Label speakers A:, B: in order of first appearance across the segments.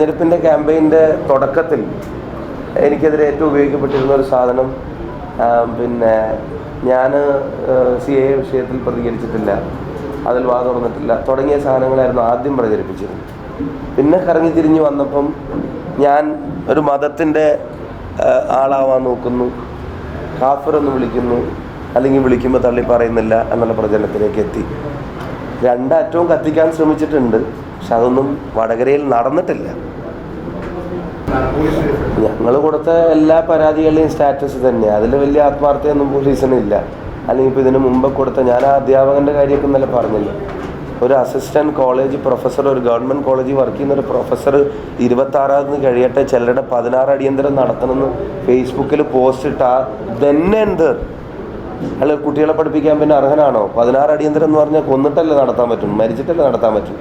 A: തെരഞ്ഞെടുപ്പിന്റെ ക്യാമ്പയിന്റെ തുടക്കത്തിൽ എനിക്കെതിരെ ഏറ്റവും ഉപയോഗിക്കപ്പെട്ടിരുന്ന ഒരു സാധനം പിന്നെ ഞാൻ സി എ വിഷയത്തിൽ പ്രതികരിച്ചിട്ടില്ല. അതിൽ വാ തുറന്നിട്ടില്ല. തുടങ്ങിയ സാധനങ്ങളായിരുന്നു ആദ്യം പ്രചരിപ്പിച്ചിരുന്നത്. പിന്നെ കറങ്ങി തിരിഞ്ഞ് വന്നപ്പം ഞാൻ ഒരു മതത്തിന്റെ ആളാവാൻ നോക്കുന്നു. കാഫർ എന്ന് വിളിക്കുന്നു. അല്ലെങ്കിൽ വിളിക്കുമ്പോൾ തള്ളി പറയുന്നില്ല എന്നുള്ള പ്രചരണത്തിലേക്ക് എത്തി. രണ്ടറ്റവും കത്തിക്കാൻ ശ്രമിച്ചിട്ടുണ്ട്. പക്ഷെ അതൊന്നും വടകരയിൽ നടന്നിട്ടില്ല. ഞങ്ങൾ കൊടുത്ത എല്ലാ പരാതികളുടെയും സ്റ്റാറ്റസ് തന്നെ അതിൽ വലിയ ആത്മാർത്ഥയൊന്നും പോലീസിനില്ല അല്ലെങ്കിൽ ഇപ്പോൾ ഇതിന് മുമ്പ് കൊടുത്ത ഞാൻ ആ അധ്യാപകന്റെ കാര്യമൊക്കെ ഇന്നലെ പറഞ്ഞില്ല? ഒരു അസിസ്റ്റന്റ് കോളേജ് പ്രൊഫസർ ഒരു ഗവൺമെന്റ് കോളേജിൽ വർക്ക് ചെയ്യുന്ന ഒരു പ്രൊഫസർ ഇരുപത്താറാമത് കഴിയട്ടെ ചിലരുടെ പതിനാറ് അടിയന്തരം നടത്തണമെന്ന് ഫേസ്ബുക്കിൽ പോസ്റ്റ് ഇട്ട തന്നെ എന്ത്? അല്ല കുട്ടികളെ പഠിപ്പിക്കാൻ പിന്നെ അർഹനാണോ? പതിനാറ് അടിയന്തരം എന്ന് പറഞ്ഞാൽ കൊന്നിട്ടല്ലേ നടത്താൻ പറ്റും മരിച്ചിട്ടല്ലേ നടത്താൻ പറ്റും.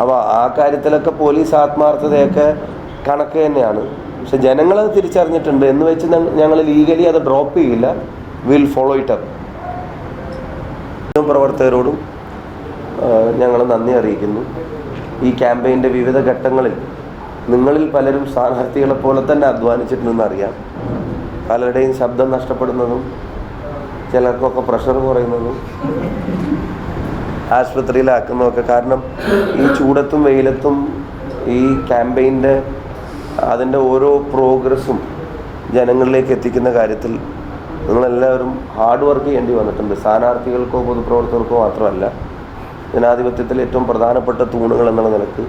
A: അപ്പോൾ ആ കാര്യത്തിലൊക്കെ പോലീസ് ആത്മാർത്ഥതയൊക്കെ കണക്ക് തന്നെയാണ്. പക്ഷെ ജനങ്ങളത് തിരിച്ചറിഞ്ഞിട്ടുണ്ട്. എന്ന് വെച്ച് ഞങ്ങൾ ലീഗലി അത് ഡ്രോപ്പ് ചെയ്യില്ല. വിൽ ഫോളോ ഇറ്റ് അപ്പ് പ്രവർത്തകരോടും ഞങ്ങൾ നന്ദി അറിയിക്കുന്നു. ഈ ക്യാമ്പയിന്റെ വിവിധ ഘട്ടങ്ങളിൽ നിങ്ങളിൽ പലരും സ്ഥാനാർത്ഥികളെ പോലെ തന്നെ അധ്വാനിച്ചിട്ടുണ്ടെന്ന് അറിയാം. പലരുടെയും ശബ്ദം നഷ്ടപ്പെടുന്നതും ചിലർക്കൊക്കെ പ്രഷർ കുറയുന്നതും ആശുപത്രിയിലാക്കുന്നതൊക്കെ കാരണം ഈ ചൂടത്തും വെയിലത്തും ഈ ക്യാമ്പയിന്റെ അതിന്റെ ഓരോ പ്രോഗ്രസ്സും ജനങ്ങളിലേക്ക് എത്തിക്കുന്ന കാര്യത്തിൽ നിങ്ങളെല്ലാവരും ഹാർഡ് വർക്ക് ചെയ്യേണ്ടി വന്നിട്ടുണ്ട്. സ്ഥാനാർത്ഥികൾക്കോ പൊതുപ്രവർത്തകർക്കോ മാത്രമല്ല ജനാധിപത്യത്തിൽ ഏറ്റവും പ്രധാനപ്പെട്ട തൂണുകൾ എന്നുള്ള നിലയ്ക്ക്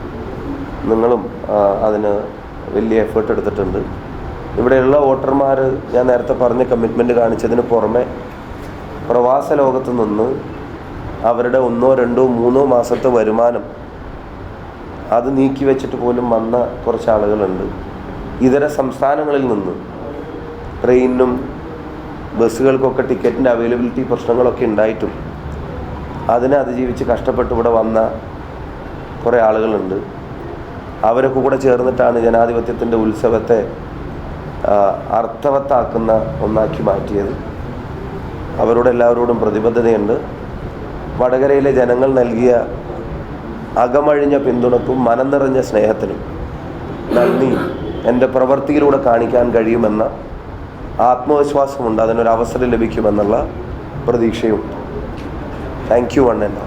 A: നിങ്ങളും അതിന് വലിയ എഫേർട്ട് എടുത്തിട്ടുണ്ട്. ഇവിടെയുള്ള വോട്ടർമാർ ഞാൻ നേരത്തെ പറഞ്ഞ കമ്മിറ്റ്മെന്റ് കാണിച്ചതിന് പുറമെ പ്രവാസ ലോകത്ത് നിന്ന് അവരുടെ ഒന്നോ രണ്ടോ മൂന്നോ മാസത്തെ വരുമാനം അത് നീക്കി വെച്ചിട്ട് പോലും വന്ന കുറച്ച് ആളുകളുണ്ട് ഇതര സംസ്ഥാനങ്ങളിൽ നിന്ന് ട്രെയിനിനും ബസ്സുകൾക്കൊക്കെ ടിക്കറ്റിന്റെ അവൈലബിലിറ്റി പ്രശ്നങ്ങളൊക്കെ ഉണ്ടായിട്ടും അതിനെ അതിജീവിച്ച് കഷ്ടപ്പെട്ട് ഇവിടെ വന്ന കുറേ ആളുകളുണ്ട്. അവരൊക്കെ കൂടെ ചേർന്നിട്ടാണ് ജനാധിപത്യത്തിന്റെ ഉത്സവത്തെ അർത്ഥവത്താക്കുന്ന ഒന്നാക്കി മാറ്റിയത്. അവരോട് എല്ലാവരോടും പ്രതിബദ്ധതയുണ്ട്. വടകരയിലെ ജനങ്ങൾ നൽകിയ അകമഴിഞ്ഞ പിന്തുണക്കും മനം നിറഞ്ഞ സ്നേഹത്തിനും നന്ദി എന്റെ പ്രവൃത്തിയിലൂടെ കാണിക്കാൻ കഴിയുമെന്ന ആത്മവിശ്വാസമുണ്ട്. അതിനൊരു അവസരം ലഭിക്കുമെന്നുള്ള പ്രതീക്ഷയുണ്ട്. Thank you one and